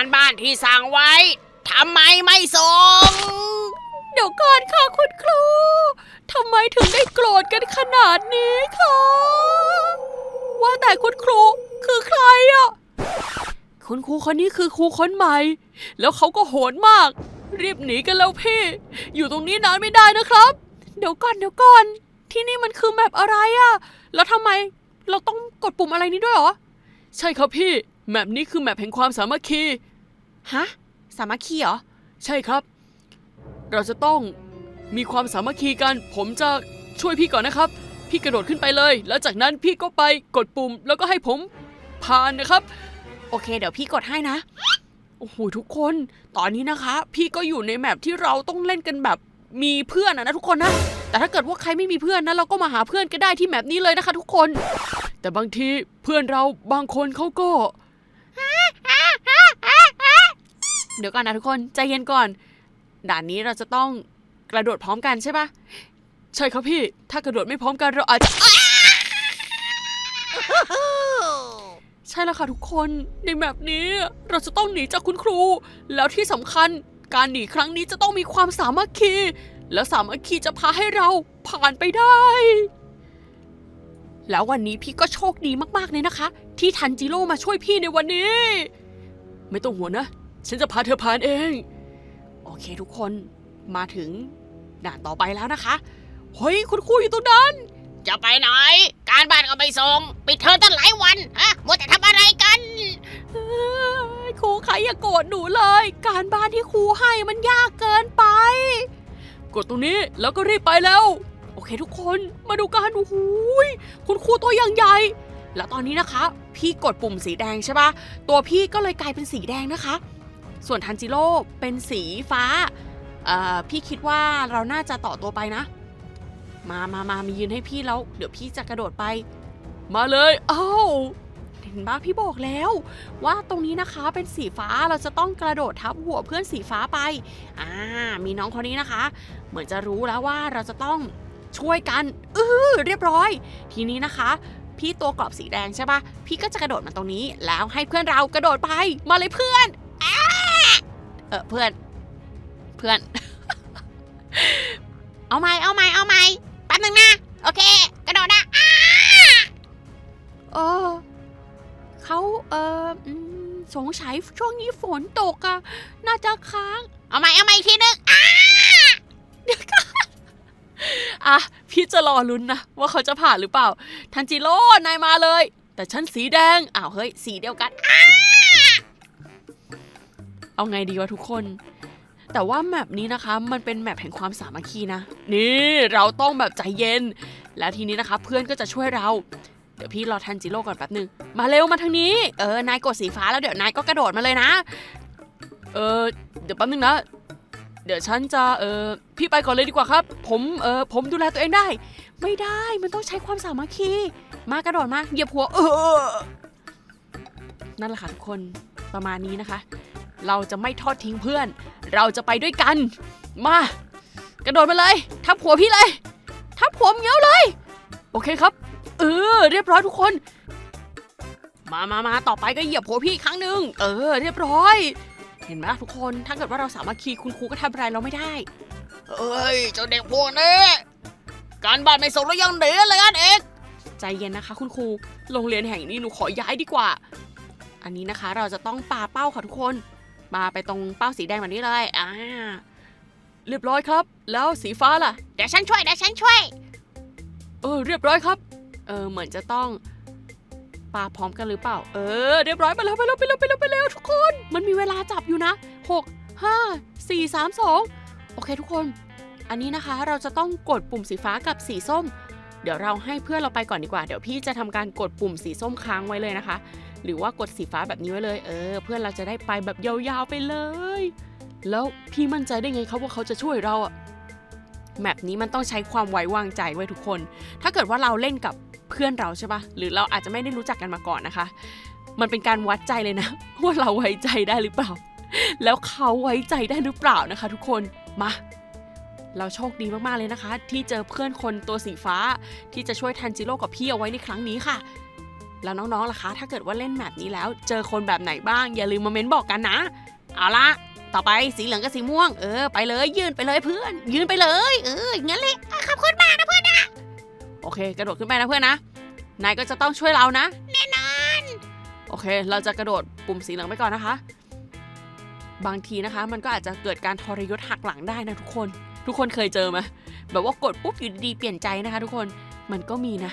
การบ้านที่สั่งไว้ทำไมไม่ส่ง เดี๋ยวก่อนค่ะคุณครูทำไมถึงได้โกรธกันขนาดนี้คะว่าแต่คุณครูคือใครอะคุณครูคนนี้คือครูคนใหม่ แล้วเขาก็โหดมาก รีบหนีกันแล้วพี่ อยู่ตรงนี้นานไม่ได้นะครับ เดี๋ยวก่อนเดี๋ยวก่อน ที่นี่มันคือแมปอะไรอะแล้วทำไมเราต้องกดปุ่มอะไรนี้ด้วยเหรอ ใช่ครับพี่ แมปนี้คือแมปแห่งความสามัคคี ฮะ สามัคคีเหรอ ใช่ครับ เราจะต้องมีความสามัคคีกัน ผมจะช่วยพี่ก่อนนะครับ พี่กระโดดขึ้นไปเลย แล้วจากนั้นพี่ก็ไปกดปุ่ม แล้วก็ให้ผมผ่านนะครับ โอเค เดี๋ยวพี่กดให้นะ โอ้โหทุกคน ตอนนี้นะคะ พี่ก็อยู่ในแมปที่เราต้องเล่นกันแบบมีเพื่อนอะนะทุกคนนะ แต่ถ้าเกิดว่าใครไม่มีเพื่อนนะเราก็มาหาเพื่อนกันได้ที่แมปนี้เลยนะคะ ทุกคน แต่บางทีเพื่อนเราบางคนเขาก็ เดี๋ยวก่อนนะทุกคน ใจเย็นก่อน ด่านนี้เราจะต้องกระโดดพร้อมกันใช่ปะใช่ครับพี่ ถ้ากระโดดไม่พร้อมกันเราอาจจะใช่แล้วค่ะทุกคนในแบบนี้เราจะต้องหนีจากคุณครู แล้วที่สำคัญการหนีครั้งนี้จะต้องมีความสามัคคี แล้วสามัคคีจะพาให้เราผ่านไปได้ แล้ววันนี้พี่ก็โชคดีมากๆเลยนะคะ ที่ทันจิโร่มาช่วยพี่ในวันนี้ ไม่ต้องห่วงนะ ฉันจะพาเธอผ่านเอง โอเคทุกคนมาถึงด่านต่อไปแล้วนะคะ เฮ้ย คุณครูอยู่ตรงนั้น จะไปไหน การบ้านก็ไม่ส่ง ปิดเทอมตั้งหลายวันฮะมัวแต่ทำอะไรกันเอ้ยครูคะอย่าโกรธหนูเลย การบ้านที่ครูให้มันยากเกินไป กดตรงนี้แล้วก็รีบไปแล้ว โอเคทุกคนมาดูกันโอ้โหยคุณครูตัวอย่างใหญ่ แล้วตอนนี้นะคะ พี่กดปุ่มสีแดงใช่ปะตัวพี่ก็เลยกลายเป็นสีแดงนะคะ ส่วนทันจิโร่เป็นสีฟ้า พี่คิดว่าเราน่าจะต่อตัวไปนะ มามามามียืนให้พี่แล้ว เดี๋ยวพี่จะกระโดดไป มาเลยเอ้าเห็นปะพี่บอกแล้ว ว่าตรงนี้นะคะเป็นสีฟ้าเราจะต้องกระโดดทับหัวเพื่อนสีฟ้าไป อ่า มีน้องคนนี้นะคะ เหมือนจะรู้แล้วว่าเราจะต้องช่วยกันอือเรียบร้อย ทีนี้นะคะ พี่ตัวกรอบสีแดงใช่ปะพี่ก็จะกระโดดมาตรงนี้ แล้วให้เพื่อนเรากระโดดไปมาเลยเพื่อน เออเพื่อน เพื่อน เอาไหมเอาไหมเอาไหมแป๊บนึงนะ โอเค กระโดดนะเออเขาเออสงสัยช่วงนี้ฝนตกอะน่าจะค้าง เอาไหมเอาไหมอีกทีนึงอะ พี่จะรอลุ้นนะ ว่าเขาจะผ่านหรือเปล่า ทันจิโร่นายมาเลย แต่ฉันสีแดง อ้าว เฮ้ย สีเดียวกัน เอาไงดีวะทุกคน แต่ว่าแมปนี้นะคะมันเป็นแมปแห่งความสามัคคีนะ นี่เราต้องแบบใจเย็น แล้วทีนี้นะคะ เพื่อนก็จะช่วยเรา เดี๋ยวพี่รอทันจิโร่ก่อนแป๊บนึง มาเร็วมาทางนี้ เออนายกดสีฟ้าแล้วเดี๋ยวนายก็กระโดดมาเลยนะ เออเดี๋ยวแป๊บนึงนะ เดี๋ยวฉันจะเออพี่ไปก่อนเลยดีกว่าครับ ผมเออผมดูแลตัวเองได้ ไม่ได้มันต้องใช้ความสามัคคี มากระโดดมาเหยียบหัว เออนั่นแหละค่ะทุกคนประมาณนี้นะคะ เราจะไม่ทอดทิ้งเพื่อน เราจะไปด้วยกัน มา กระโดดมาเลย ทับหัวพี่เลย ทับหัวเงี้ยวเลย โอเคครับ เออ เรียบร้อยทุกคน มามามาต่อไปก็เหยียบหัวพี่อีกครั้งหนึ่งเออ เรียบร้อย เห็นไหมทุกคน ถ้าเกิดว่าเราสามัคคีคุณครูก็ทำอะไรเราไม่ได้ เอ้ย เจ้าเด็กพวกนี้ การบ้านไม่ส่งแล้วยังหนีเลยอันเอกใจเย็นนะคะ คุณครู โรงเรียนแห่งนี้หนูขอย้ายดีกว่า อันนี้นะคะเราจะต้องปาเป้าค่ะทุกคน มาไปตรงเป้าสีแดงแบบนี้เลย อ่า เรียบร้อยครับ แล้วสีฟ้าล่ะ เดี๋ยวฉันช่วย เดี๋ยวฉันช่วย เออ เรียบร้อยครับ เออ เหมือนจะต้องปาพร้อมกันหรือเปล่า เออ เรียบร้อยไปแล้วไปแล้วไปแล้วไปแล้วไปแล้วทุกคน มันมีเวลาจับอยู่นะหกห้าสี่สามสองโอเคทุกคน อันนี้นะคะเราจะต้องกดปุ่มสีฟ้ากับสีส้ม เดี๋ยวเราให้เพื่อนเราไปก่อนดีกว่า เดี๋ยวพี่จะทำการกดปุ่มสีส้มค้างไว้เลยนะคะ หรือว่ากดสีฟ้าแบบนี้ไว้เลย เออ เพื่อนเราจะได้ไปแบบยาวๆไปเลย แล้วพี่มั่นใจได้ไงครับว่าเขาจะช่วยเราอะแมปนี้มันต้องใช้ความไว้วางใจไว้ทุกคน ถ้าเกิดว่าเราเล่นกับเพื่อนเราใช่ปะหรือเราอาจจะไม่ได้รู้จักกันมาก่อนนะคะ มันเป็นการวัดใจเลยนะ ว่าเราไว้ใจได้หรือเปล่า แล้วเขาไว้ใจได้หรือเปล่านะคะ ทุกคน มา เราโชคดีมากๆเลยนะคะ ที่เจอเพื่อนคนตัวสีฟ้า ที่จะช่วยทันจิโร่กับพี่เอาไว้ในครั้งนี้ค่ะ แล้วน้องๆล่ะคะ ถ้าเกิดว่าเล่นแบบนี้แล้ว เจอคนแบบไหนบ้าง อย่าลืมมาเม้นบอกกันนะ เอาละต่อไปสีเหลืองกับสีม่วง เออ ไปเลย ยืนไปเลยเพื่อน ยืนไปเลย เอออย่างนั้นเลยขอบคุณมากนะเพื่อนโอเค กระโดดขึ้นไปนะเพื่อนนะ นายก็จะต้องช่วยเรานะ แน่นอน โอเค เราจะกระโดดปุ่มสีเหลืองไปก่อนนะคะ บางทีนะคะ มันก็อาจจะเกิดการทรยศหักหลังได้นะทุกคน ทุกคนเคยเจอไหมแบบว่ากดปุ๊บอยู่ดีๆเปลี่ยนใจนะคะ ทุกคน มันก็มีนะ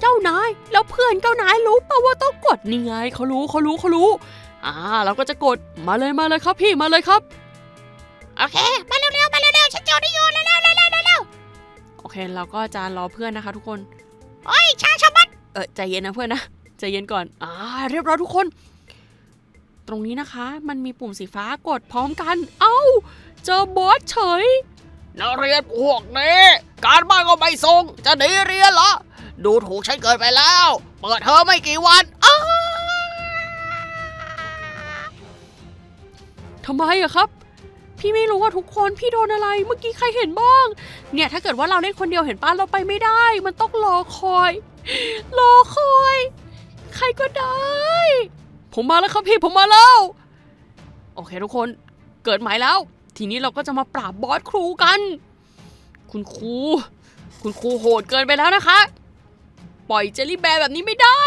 เจ้านาย แล้วเพื่อนเจ้านายรู้ป่าว่าต้องกดนี่ไงเขารู้เขารู้เขารู้ อ่า เราก็จะกดมาเลยมาเลยครับพี่มาเลยครับ โอเค มาเร็วๆมาเร็วๆฉันจอดได้อยู่เร็วๆเร็วๆเร็วโอเค เราก็จะรอเพื่อนนะคะ ทุกคนๆโอ้ยชาชะมัดเออใจเย็นนะเพื่อนนะใจเย็นก่อนอ่าเรียบร้อยทุกคน ตรงนี้นะคะ มันมีปุ่มสีฟ้ากดพร้อมกัน เอ้า เจอบอสเฉยนักเรียนพวกนี้ การบ้านก็ไม่ส่งจะหนีเรียนเหรอ ดูถูกฉันเกินไปแล้ว เปิดเทอไม่กี่วันอ้าทำไมอะครับ พี่ไม่รู้ว่าทุกคนพี่โดนอะไรเมื่อกี้ใครเห็นบ้าง เนี่ยถ้าเกิดว่าเราเล่นคนเดียวเห็นป้าเราไปไม่ได้ มันต้องรอคอย รอคอย ใครก็ได้ ผมมาแล้วครับพี่ผมมาแล้วโอเคทุกคนเกิดหม่แล้ว ทีนี้เราก็จะมาปราบบอสครูกัน คุณครูคุณครูโหดเกินไปแล้วนะคะ ปล่อยเจลลี่แบร์แบบนี้ไม่ได้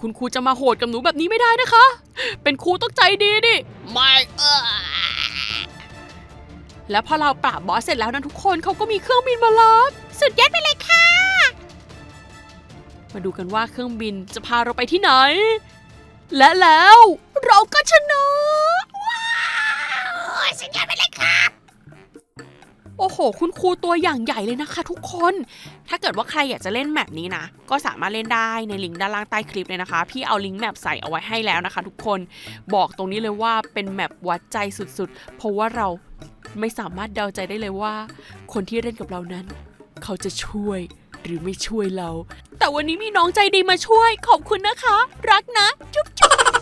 คุณครูจะมาโหดกับหนูแบบนี้ไม่ได้นะคะ เป็นครูต้องใจดีดิ ไม่เออแล้วพอเราปราบบอสเสร็จแล้วนะทุกคนเขาก็มีเครื่องบินมารับสุดยอดไปเลยค่ะ มาดูกันว่าเครื่องบินจะพาเราไปที่ไหน และแล้วเราก็ชนะโอ้ยสุดยอดไปเลยครับ โอ้โห คุณครูตัวอย่างใหญ่เลยนะคะทุกคน ถ้าเกิดว่าใครอยากจะเล่นแมปนี้นะ ก็สามารถเล่นได้ในลิงก์ด้านล่างใต้คลิปเลยนะคะ พี่เอาลิงก์แมปใส่เอาไว้ให้แล้วนะคะ ทุกคน บอกตรงนี้เลยว่าเป็นแมปวัดใจสุดๆ เพราะว่าเราไม่สามารถเดาใจได้เลยว่า คนที่เล่นกับเรานั้น เขาจะช่วยหรือไม่ช่วยเรา แต่วันนี้มีน้องใจดีมาช่วย ขอบคุณนะคะ รักนะ จุ๊บจุ๊บ